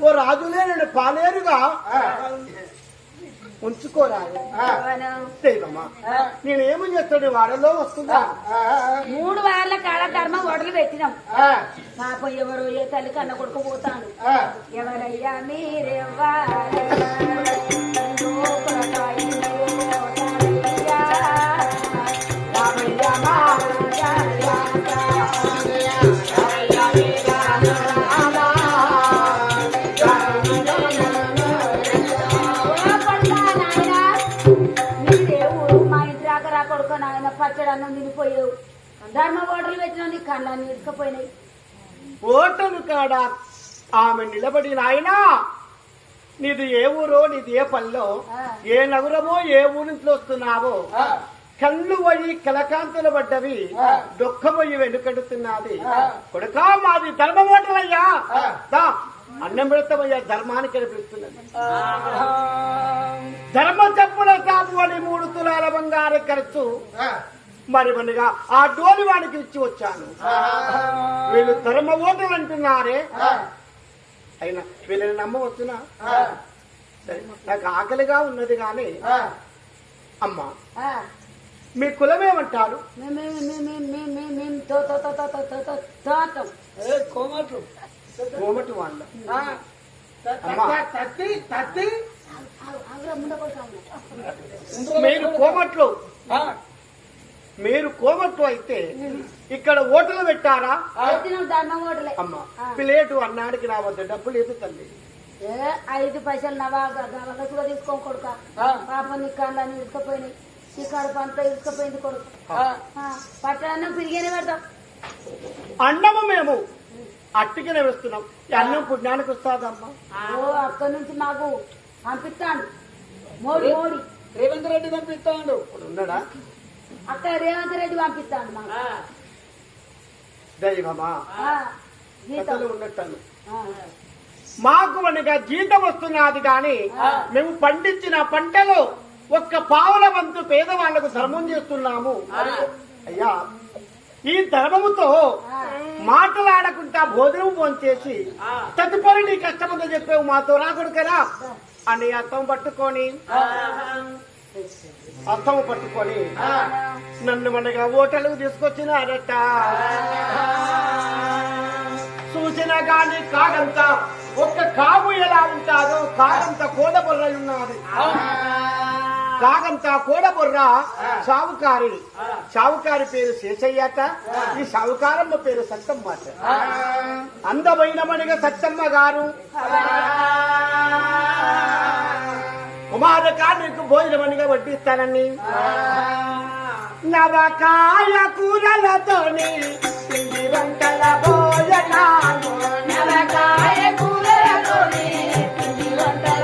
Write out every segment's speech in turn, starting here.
ఓ రాజులే నన్ను పాలేరుగా ఉంచుకోరాలే దైవమా నేనేమని చేస్తాడు వాడలో వస్తుందా? మూడు వారాల కాడ ధర్మం ఒడలు పెట్టినాం. పాపం ఎవరు ఏ తల్లి కన్న కొడుకు పోతాను ఎవరయ్యా మీరెవ్వారు నాయన పచ్చడన్నం తినిపోయావు. ధర్మ ఓటలు పెట్టినా నీ కళ్ళని ఇసుకపోయినాయి ఓటలు కాడ ఆమె నిలబడి నాయనా నీది ఏ ఊరో నీది ఏ పల్లో ఏ నగరమో ఏ ఊరి నుంచి వస్తున్నావో కళ్ళు పోయి కలకాంతులు పడ్డవి దుఃఖపోయి వెనుకడుతున్నది. కొడుకా మాది ధర్మ ఓటలయ్యా అన్నం పెడతామయ్యా ధర్మానికి అనిపిస్తున్నది. ధర్మ చెప్పుల కాపు అని మూడు తులాల బంగారు ఖర్చు మరి మనగా ఆ డోలి వాడికి ఇచ్చి వచ్చాను. వీళ్ళు ధర్మ ఓటలు అంటున్నారే. అయినా వీళ్ళని నమ్మవచ్చునా? సరే నాకు ఆకలిగా ఉన్నది కానీ అమ్మా ఆ, మీ. కోమటి. వాళ్ళ. ముందు కొడుకు. మీరు కోమట్లు. మీరు కోమట్లు అయితే ఇక్కడ ఓటలు పెట్టారా? అమ్మా. ప్లేటు అన్నాడికి రావద్దు డబ్బులు లేదు తల్లి? ఏ, ఐదు పైసలు నవా గవలసుగా తీసుకో కొడుక. పాపం నీ కళ్ళని ఇసుకపోయినాయి నీ కడుపు అంతా ఇసుకపోయింది కొడుకు. పట్టణం పిరిగానే పెడతాం. అన్నము మేము. అట్టికనే వేస్తున్నాం అన్నం పుణ్యానికి వస్తాదమ్మా. ఓ అక్కడి నుంచి మాకు పంపిస్తాను మోడి మోడి. రేవంత్ రెడ్డి పంపిస్తాడు. ఉన్నాడా? అక్క రేవంత్ రెడ్డి పంపిస్తాను మాకు దైవమా? కథలు ఉన్నట్టు. మాకు మనగా జీతం వస్తున్నది కానీ మేము పండించిన పంటలో ఒక్క పావుల వంతు పేదవాళ్ళకు ధర్మం చేస్తున్నాము. అయ్యా ఈ ధర్మముతో మాటలాడకుండా భోజనం భోంచేసి తదుపరి నీ కష్టమంతా చెప్పావు మాతో రాకూడకరా అని అర్థం పట్టుకొని. అర్థం పట్టుకొని నన్ను మనగా ఓటలకు తీసుకొచ్చినారట. చూసిన గాని కాగంత ఒక్క కాగు ఎలా ఉంటాదో కాగంత కోడబొర్ర ఉన్నది కాగంత కోడబొర్ర సావుకారి. సావుకారి పేరు శేషయ్యట ఈ సావుకారమ్మ పేరు సత్తమ్మ అందమైన మణిగ సత్తమ్మ గారు. కుమార నీకు భోజనమనిగా వడ్డిస్తానని నవకాయ కూరలతోని పిండి వంటల భోజనాలు. నవకాయ కూరలతోని వంటల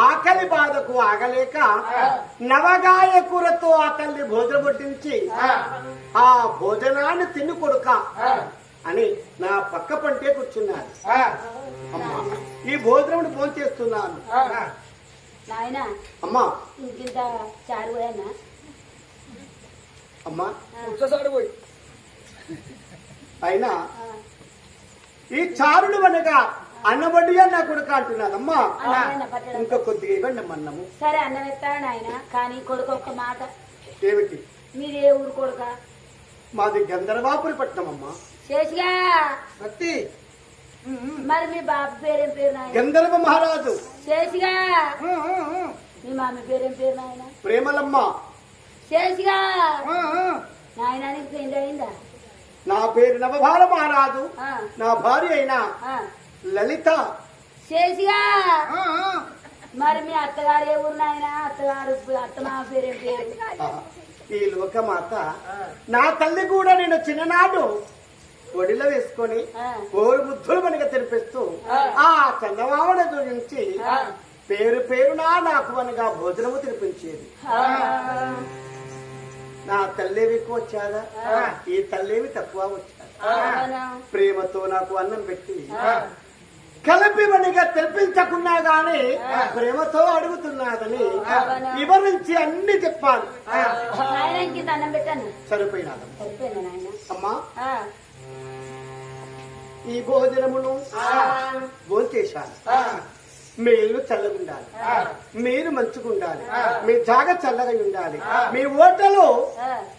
ఆకలి బాధకు ఆగలేక నవగాయ కూరతో ఆ తల్లి భోజనం వడ్డించి ఆ. భోజనాన్ని తిని కొడుక అని నా పక్క పంటే కూర్చున్నారు. అమ్మా ఈ భోజనం భోజనం చేస్తున్నాను. నాయన అమ్మా. ఇంకింత చారు పోయన్నా అమ్మా. పోయి. అయినా ఈ చారుడు వెనక అన్నబడిగా నా కొడుకు అంటున్నాదమ్మా ఇంకా కొద్దిగా ఇవ్వండి అన్నము సరే అన్నం ఎత్తాడు నాయన. కానీ కొడుకు ఒక్క మాట. ఏమిటి? మీరే ఊరు కొడుక? మాది గంధర్వాపురి పట్నం అమ్మా శేషిగా భక్తి మరి మీ బాబు పేరేం పేరు నాయన? గంధర్వ మహారాజు. శేషిగా మీ మామి పేరేం పేరు నాయన? ప్రేమలమ్మ. శేషిగా నాయన నీకు పెళ్ళి అయిందా నా పేరు నవభార మహారాజు. ఆ, నా భార్య అయిన. లలిత. శేషిగా మరి మీ అత్తగారు ఏ అత్తగారు అత్తమామ పేరేం ఈ లోకమాత. నా తల్లి కూడా నేను చిన్ననాడు ఒడిలో వేసుకొని కోరు బుద్ధులు మనకి తెరిపిస్తూ ఆ. చందమామను గురించి పేరు పేరునా నాకు అనగా భోజనము తినిపించేది. నా తల్లేవి ఎక్కువ వచ్చాదా? ఈ తల్లేవి తక్కువ వచ్చాదా? ప్రేమతో నాకు అన్నం పెట్టి కలిపి మనగా తెరిపించకున్నా గాని ప్రేమతో అడుగుతున్నాదని వివరించి అన్ని చెప్పాలి. నాయన? అమ్మా? ఈ భోజనమును భోంచేశాను మీ ఇల్లు చల్లగుండాలి. మీరు మంచుకుండాలి మీ జాగ చల్లగా ఉండాలి. మీ ఓటలు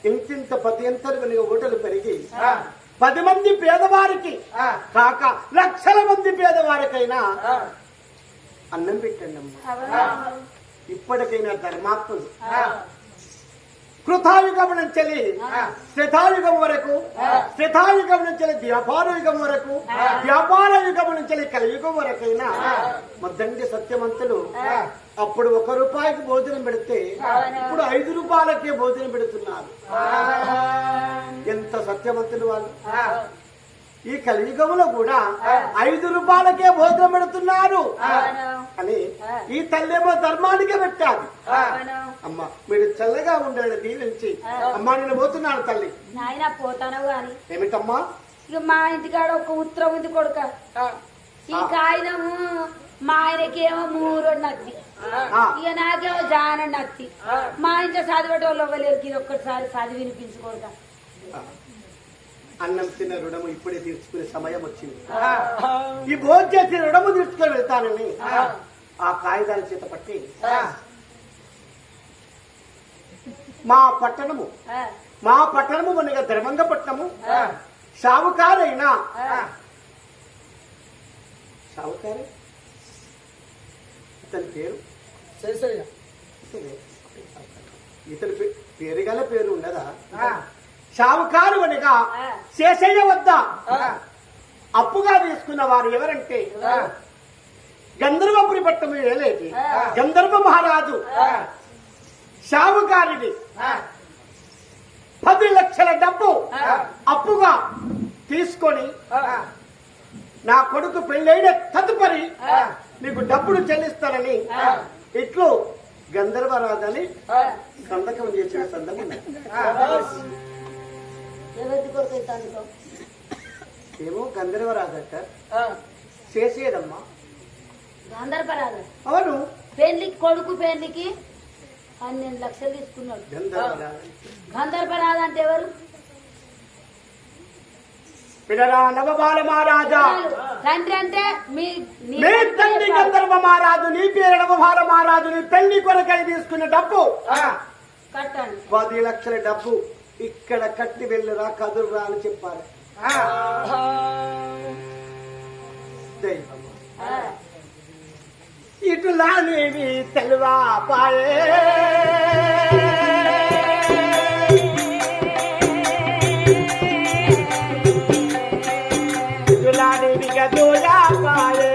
ఇంతింత పదింతలు ఓటలు పెరిగి పది మంది పేదవారికి కాక లక్షల మంది పేదవారికైనా అన్నం పెట్టండి అమ్మా? ఇప్పటికైనా ధర్మాత్ములు. కృతాయుగం నుంచి శ్రతాయుగం వరకు శ్రతాయుగం నుంచి వ్యాపార యుగం వరకు వ్యాపార యుగం నుంచి కలియుగం వరకైనా మద్దండి సత్యవంతులు అప్పుడు ఒక రూపాయికి భోజనం పెడితే ఇప్పుడు ఐదు రూపాయలకే భోజనం పెడుతున్నారు. ఎంత సత్యవంతులు వాళ్ళు. ఈ కలియుగంలో కూడా ఐదు రూపాయలకే భోజనం పెడుతున్నారు? అని ఈ తల్లేమో ధర్మానికే పెట్టాలి? అమ్మ మీరు చల్లగా ఉండాలి దీవించి అమ్మా నేను పోతున్నాను తల్లి. నాయన పోతాను గాని. ఏమిటమ్మా? ఇక మా ఇంటికాడ ఒక ఉత్తరం ఉంది కొడుక. ఈ కాగితము మా ఆయనకేమో మూడు నత్తి. ఇక నాకేమో జాన నత్తి మా ఇంట్లో చదివేటోళ్ళు ఇవ్వలేరు ఇది ఒక్కసారి చదివి వినిపించుకోడుక. అన్నం తిన్న రుణము ఇప్పుడే తీర్చుకునే సమయం వచ్చింది. ఈ భోజనం చేసి రుణము తీర్చుకొని వెళ్తానని ఆ. కాగితాల చేత పట్టి మా పట్టణము మా పట్టణము మనగా ధర్మంగ పట్టణము. షావుకారైన షావుకారే ఇతని పేరు? ఇతని పేరు? గల పేరు ఉండదా షావుకారు అనగా. శేషయ్య వద్ద. అప్పుగా తీసుకున్న వారు ఎవరంటే? గంధర్వపురి పట్టము ఏలేటి గంధర్వ మహారాజు. షావుకారిని పది లక్షల డబ్బు అప్పుగా తీసుకొని నా కొడుకు పెళ్ళైన తదుపరి నీకు డబ్బులు చెల్లిస్తానని ఇట్లు గంధర్వరాజని సంతకం చేసిన సందర్భం. ఎవరి అయితే అందుకో ఏమో గంధర్వరాజట చేసేదమ్మా. గంధర్పరాజు అవును. పెళ్ళికి కొడుకు పెళ్ళికి పన్నెండు లక్షలు తీసుకున్నాడు. గంధర్వరాజు. అంటే ఎవరు? తండ్రి అంటే మీ తండ్రి గంధర్వ మహారాజు నీ పేరు నవబాల మహారాజు నీ పెళ్ళి కొరకై తీసుకున్న డబ్బు. కట్టండి పది లక్షల డబ్బు. ఇక్కడ కట్టి వెళ్ళరా కదురురా అని చెప్పారు ఇటులా నీవి తెలువా పాయే? ఇటులా నీవి గదురా పాయే?